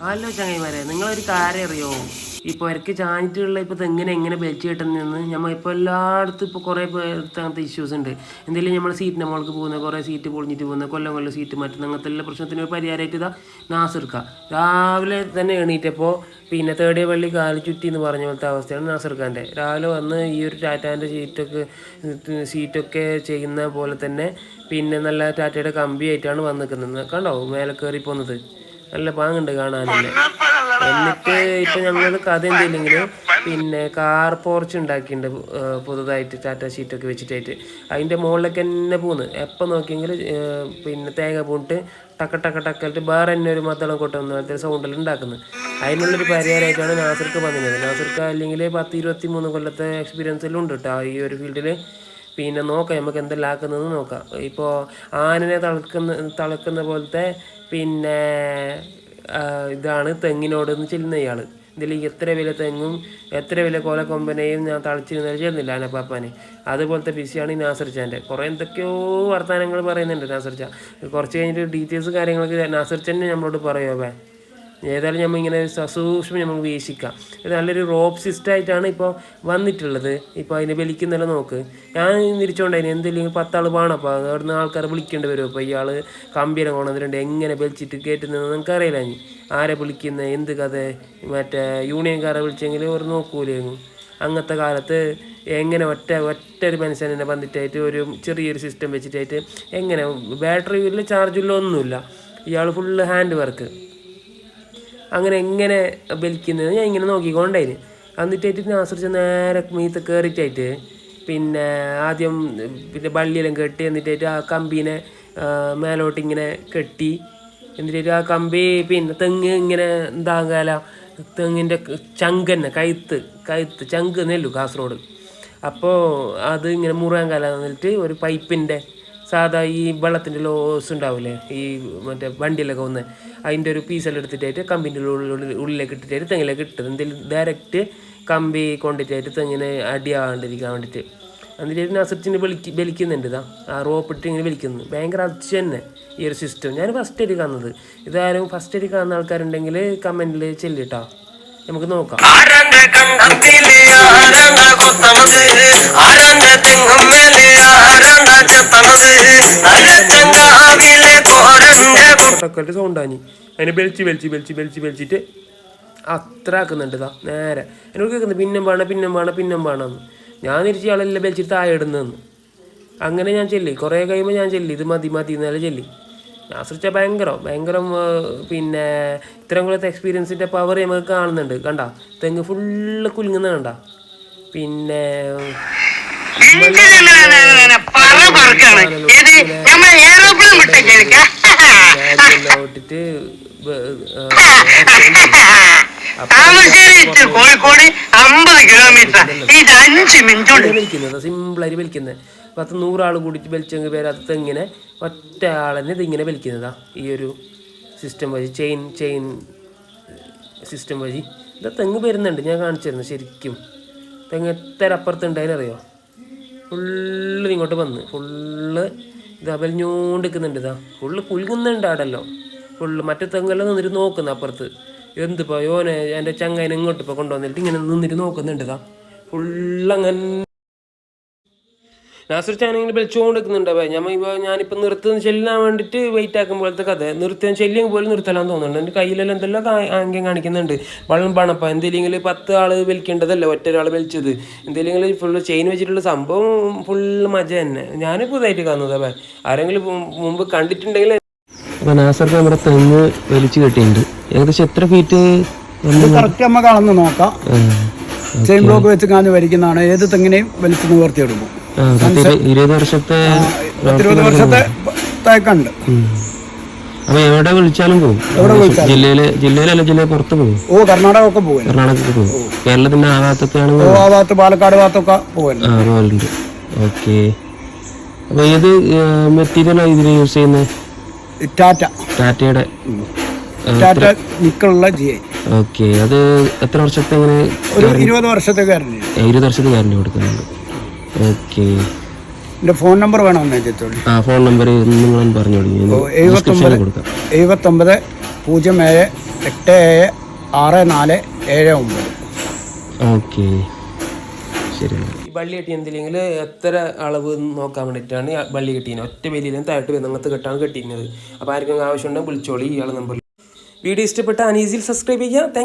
Hello ചങ്ങായിമാരെ നിങ്ങളൊരു കാര്യം അറിയോ ഇപ്പോൾ ഇവർക്ക് ചാഞ്ഞിട്ടുള്ള ഇപ്പോൾ തെങ്ങിനെ എങ്ങനെ ബെൽറ്റ് കിട്ടുന്നതെന്ന് നമ്മൾ ഇപ്പോൾ എല്ലായിടത്തും ഇപ്പോൾ കുറേ പേർക്ക് അങ്ങനത്തെ ഇഷ്യൂസ് ഉണ്ട്. എന്തെങ്കിലും നമ്മൾ സീറ്റിന്റെ മുകൾക്ക് പോകുന്ന കുറേ സീറ്റ് പൊളിഞ്ഞിട്ട് പോകുന്ന കൊല്ലം കൊല്ലം സീറ്റ് മാറ്റുന്ന അങ്ങനത്തെ എല്ലാ പ്രശ്നത്തിന് പരിഹാരമായിട്ട് ഇതാ നാസിർക്ക രാവിലെ തന്നെ എണീറ്റപ്പോൾ പിന്നെ തേടിയ പള്ളി കാലി ചുറ്റി എന്ന് പറഞ്ഞ പോലത്തെ അവസ്ഥയാണ് നാസർക്കാന്റെ രാവിലെ വന്ന് ഈ ഒരു ടാറ്റാന്റെ സീറ്റൊക്കെ സീറ്റൊക്കെ ചെയ്യുന്ന പോലെ തന്നെ പിന്നെ നല്ല ടാറ്റയുടെ കമ്പിയായിട്ടാണ് വന്നിരിക്കുന്നത് കണ്ടോ? മേലെ കയറി പോകുന്നത് നല്ല പാങ്ങുണ്ട് കാണാനല്ലേ? എന്നിട്ട് ഇപ്പൊ ഞങ്ങൾ കഥ എന്തില്ലെങ്കിൽ പിന്നെ കാർ പോർച്ച് ഉണ്ടാക്കിയിട്ടുണ്ട് പുതുതായിട്ട് ടാറ്റ ഷീറ്റൊക്കെ വെച്ചിട്ടായിട്ട്. അതിന്റെ മുകളിലേക്ക് തന്നെ പോന്ന്. എപ്പോൾ നോക്കിയെങ്കിൽ പിന്നെ തേങ്ങ പൂണിട്ട് ടക്ക ടക്ക ടക്കായിട്ട് വേറെ തന്നെ ഒരു മദ്ദളം കൊട്ടുന്ന പോലത്തെ സൗണ്ടെല്ലാം ഉണ്ടാക്കുന്നത് അതിനുള്ളൊരു പരിഹാരമായിട്ടാണ് നാസർക്ക് പറഞ്ഞത് നാസർക്ക് അല്ലെങ്കിൽ പത്ത് ഇരുപത്തി മൂന്ന് കൊല്ലത്തെ എക്സ്പീരിയൻസ് എല്ലാം ഉണ്ട് കേട്ടോ ഈ ഒരു ഫീൽഡിൽ പിന്നെ നോക്കാം നമുക്ക് എന്തെല്ലാം ആക്കുന്നതെന്ന് നോക്കാം. ഇപ്പോൾ ആനനെ തളക്കുന്ന തളക്കുന്ന പോലത്തെ പിന്നെ ഇതാണ് തെങ്ങിനോടെന്ന് ചെല്ലുന്ന ഇയാൾ ഇതിൽ എത്ര വില തെങ്ങും എത്ര വില കോല കൊമ്പനെയും ഞാൻ തളിച്ചിരുന്നാലും ചെയ്യുന്നില്ല ആനപ്പാപ്പാനെ. അതുപോലത്തെ ബിസിയാണ് ഈ നാസർ ചാന്റെ കുറേ എന്തൊക്കെയോ വർത്തമാനങ്ങൾ പറയുന്നുണ്ട് നാസർ ചാ കുറച്ച് കഴിഞ്ഞിട്ട് ഡീറ്റെയിൽസ് കാര്യങ്ങളൊക്കെ നാസർ നമ്മളോട് പറയുമോ ഏതായാലും നമ്മൾ ഇങ്ങനെ സസൂക്ഷ്മം നമുക്ക് വീക്ഷിക്കാം. ഇത് നല്ലൊരു റോപ്പ് സിസ്റ്റായിട്ടാണ് ഇപ്പോൾ വന്നിട്ടുള്ളത്. ഇപ്പോൾ അതിനെ വലിക്കുന്നെല്ലാം നോക്ക്. ഞാൻ തിരിച്ചോണ്ടായിന് എന്തെങ്കിലും പത്താൾ വേണം. അപ്പോൾ അവിടുന്ന് ആൾക്കാരെ വിളിക്കേണ്ടി വരും. അപ്പോൾ ഇയാൾ കമ്പിയെ കൊണ്ടുവന്നിട്ടുണ്ട് എങ്ങനെ വലിച്ചിട്ട് കയറ്റുന്നതെന്ന് നമുക്ക് അറിയില്ല ആരെ വിളിക്കുന്ന എന്ത് കഥ? മറ്റേ യൂണിയൻകാരെ വിളിച്ചെങ്കിൽ ഒരു നോക്കൂലേ അങ്ങനത്തെ കാലത്ത് എങ്ങനെ ഒറ്റ ഒറ്റ ഒരു മനുഷ്യനെ വന്നിട്ടായിട്ട് ഒരു ചെറിയൊരു സിസ്റ്റം വെച്ചിട്ടായിട്ട് എങ്ങനെ? ബാറ്ററി ഇല്ല ചാർജില്ല ഒന്നുമില്ല. ഇയാൾ ഫുള്ള് ഹാൻഡ് വർക്ക് അങ്ങനെ എങ്ങനെ വലിക്കുന്നത് ഞാൻ ഇങ്ങനെ നോക്കിക്കൊണ്ടായിന് എന്നിട്ടായിട്ട് നാസറിച്ച് നേരെ മീത്ത് കയറിയിട്ടായിട്ട് പിന്നെ ആദ്യം പിന്നെ ബള്ളിയെല്ലാം കെട്ടി എന്നിട്ടായിട്ട് ആ കമ്പീനെ മേലോട്ടിങ്ങനെ കെട്ടി എന്നിട്ടായിട്ട് ആ കമ്പി പിന്നെ തെങ്ങ് ഇങ്ങനെ എന്താകാല തെങ്ങിന്റെ ചങ്ക് തന്നെ കഴുത്ത് കഴുത്ത് ചങ്ക് നെല്ലു കാസർഗോഡ്. അപ്പോൾ അത് ഇങ്ങനെ മുറുകാൻ കാലം എന്നിട്ട് ഒരു പൈപ്പിന്റെ സാധാ ഈ വെള്ളത്തിന്റെ ലോസ് ഉണ്ടാവില്ലേ? ഈ മറ്റേ വണ്ടിയിലൊക്കെ വന്ന് അതിന്റെ ഒരു പീസെല്ലാം എടുത്തിട്ടായിട്ട് കമ്പിന്റെ ഉള്ളിൽ ഉള്ളിലേക്ക് ഇട്ടിട്ട് തെങ്ങിലേക്ക് ഇട്ടത്. എന്തെങ്കിലും ഡയറക്റ്റ് കമ്പി കൊണ്ടിട്ടായിട്ട് തെങ്ങിനെ അടിയാവാണ്ടിരിക്കാൻ വേണ്ടിയിട്ട്. എന്നിട്ട് നസറ്റിന് വലിക്ക് വലിക്കുന്നുണ്ട് ഇതാ. ആ റോപ്പ് ഇട്ട് ഇങ്ങനെ വലിക്കുന്നു ഭയങ്കര അച്ഛ തന്നെ ഈ ഒരു സിസ്റ്റം ഞാൻ ഫസ്റ്റ് അടി കാണുന്നത്. ഇതാരും ഫസ്റ്റ് അടി കാണുന്ന ആൾക്കാരുണ്ടെങ്കിൽ കമന്റിൽ ചെല്ലിട്ടാ നമുക്ക് നോക്കാം. ആരാണ്ട കോരന്റെ സൗണ്ടാണി സൗണ്ടാനി അതിനെ വെളിച്ച് വെളിച്ച് വെളിച്ച് വെളിച്ച് വെളിച്ചിട്ട് അത്ര ആക്കുന്നുണ്ട് ഇതാ നേരെ. എന്നോട് കേൾക്കുന്നത് പിന്നെ വേണം പിന്നെ വേണം പിന്നെ വേണമെന്ന് ഞാൻ തിരിച്ച് ആളെല്ലാം വെളിച്ചിട്ട് താഴെ ഇടുന്നതെന്ന് അങ്ങനെ ഞാൻ ചെല്ലി. കുറേ കഴിയുമ്പോൾ ഞാൻ ചെല്ലി. ഇത് മതി മതി എന്നാലും ചെല്ലി. ഞാൻ ശ്രമിച്ചാൽ ഭയങ്കരം ഭയങ്കരം പിന്നെ ഇത്രയും കൂടുതൽ എക്സ്പീരിയൻസിന്റെ പവർ നമുക്ക് കാണുന്നുണ്ട്. കണ്ട? തെങ്ങ് ഫുള്ള് കുലുങ്ങുന്ന കണ്ട? പിന്നെ പറ പറക്കാണ് ഏത് നമ്മൾ ഏറോപ്ലെയിൻ വിട്ടേക്കാ എല്ലാം ഇട്ടിട്ട് ബ- ആ, to കോഴിക്കോട് അമ്പത് കിലോമീറ്റർ ഇത് അഞ്ച് മിനിറ്റ് വലിക്കുന്നത് സിമ്പിളായിട്ട് വലിക്കുന്നത് പത്ത് നൂറാൾ കൂടിയിട്ട് വലിച്ചെങ്കിൽ വരാത്ത ഇങ്ങനെ ഒറ്റ ആളെന്നെ ഇതിങ്ങനെ വലിക്കുന്നതാ. ഈ ഒരു സിസ്റ്റം വഴി ചെയിൻ ചെയിൻ സിസ്റ്റം വഴി. ഇത് തെങ്ങ് വരുന്നുണ്ട് ഞാൻ കാണിച്ചിരുന്നു ശരിക്കും. തെങ്ങ് എത്ര അപ്പുറത്തുണ്ട് അതിനറിയോ ഫുള്ള് ഇങ്ങോട്ട് വന്ന് ഫുള്ള് ഇതാ വലിഞ്ഞോണ്ട് നിൽക്കുന്നുണ്ട് ഇതാ. ഫുള്ള് കുലുങ്ങുന്നുണ്ട് ആടല്ലോ. ഫുള്ള് മറ്റേ തെങ്ങെല്ലാം നിന്നിട്ട് നോക്കുന്നു അപ്പുറത്ത്. എന്തിപ്പോ യോനെ എന്റെ ചങ്ങായിനെ ഇങ്ങോട്ട് ഇപ്പോൾ കൊണ്ടുവന്നിട്ട് ഇങ്ങനെ നിന്നിട്ട് നോക്കുന്നുണ്ട് താ ഫുള്ളങ്ങനെ നാസർ ചാനെങ്കിൽ വിളിച്ചുകൊണ്ട് അവ ഞാൻ ഞാനിപ്പോൾ നിർത്തുന്ന ചെല്ലാൻ വേണ്ടിട്ട് വെയിറ്റ് ആക്കുമ്പോഴത്തെ കഥ. നിർത്തിയാൻ ചെല്ലിയും പോലും നിർത്തലാന്ന് തോന്നുന്നുണ്ട്. എന്റെ കയ്യിലെല്ലാം എന്തെല്ലാം ആംഗ്യം കാണിക്കുന്നുണ്ട്. വള്ളം പണപ്പം എന്തെങ്കിലും പത്ത് ആൾ വലിക്കേണ്ടതല്ല ഒറ്റ ഒരാൾ വലിച്ചത് എന്തെങ്കിലും ഫുള്ള് ചെയിൻ വെച്ചിട്ടുള്ള സംഭവം ഫുള്ള് മജ തന്നെ. ഞാൻ പുതുതായിട്ട് കാണുന്നത് ആരെങ്കിലും മുമ്പ് കണ്ടിട്ടുണ്ടെങ്കിൽ അപ്പോൾ നാസർക്ക് നമ്മുടെ തെങ്ങ് വലിച്ചു കെട്ടിയിട്ടുണ്ട്. ഏകദേശം എത്ര ഫീറ്റ് കറക്റ്റ് നമ്മൾ അളന്ന് നോക്കാം. ചെയിൻ ബ്ലോക്ക് വെച്ച് കാഞ്ഞ് വരിക്കുന്നതാണ് ഏത് തെങ്ങിനെയും വലിച്ചു നിവർത്തിയെടുക്കും ഇരുപത് വർഷത്തെ ഇരുപത് വർഷത്തെ തേക്കുണ്ട്. അപ്പൊ എവിടെ വിളിച്ചാലും പോകും ജില്ലയിലെ ജില്ലയിലല്ല ജില്ല പുറത്ത് പോകും ഓ കർണാടക ഒക്കെ പോകും കർണാടകത്തിൽ പോകും കേരളത്തിന്റെ ആ ഭാഗത്തൊക്കെയാണ്? ആ ഭാഗത്ത് പാലക്കാട് ഭാഗത്തൊക്കെ പോകും ആ പോലുണ്ട് ഓക്കെ. അപ്പൊ ഏത് മെറ്റീരിയലാണ് ഇതിന് യൂസ് ചെയ്യുന്നത്? ടാറ്റ. ടാറ്റയുടെ ടാറ്റ നിക്കളുള്ള ജി ഐ. ഓക്കെ അത് എത്ര വർഷത്തെ ഇങ്ങനെ ഒരു ഇരുപത് വർഷത്തെ ഗ്യാരണ്ടി ഇരുപത് വർഷത്തെ ഗ്യാരണ്ടി കൊടുക്കുന്നുണ്ട്. ഓക്കെ. എന്റെ ഫോൺ നമ്പർ വേണമെന്ന് വെച്ചിട്ടുള്ളൂ ആ ഫോൺ നമ്പർ നിങ്ങൾ പറഞ്ഞു കൊടുക്കാം. എഴുപത്തൊമ്പത് പൂജ്യം ഏഴ് എട്ട് ഏഴ് ആറ് നാല് ഏഴ് ഒമ്പത്. ഓക്കെ. ശരി. ഈ ബള്ളി കെട്ടി എന്തില്ലെങ്കിൽ എത്ര അളവ് നോക്കാൻ വേണ്ടിയിട്ടാണ് വള്ളി കെട്ടിയത് ഒറ്റ വലിയിലും താഴോട്ട് വരുന്ന അങ്ങനത്തെ കെട്ടാണ് കെട്ടിയിരുന്നത്. അപ്പോൾ ആർക്കും ആവശ്യമുണ്ടെങ്കിൽ വിളിച്ചോളി. ഇയാളെ നമ്പറിൽ വീഡിയോ ഇഷ്ടപ്പെട്ട അനീസിൽ സബ്സ്ക്രൈബ് ചെയ്യുക. താങ്ക്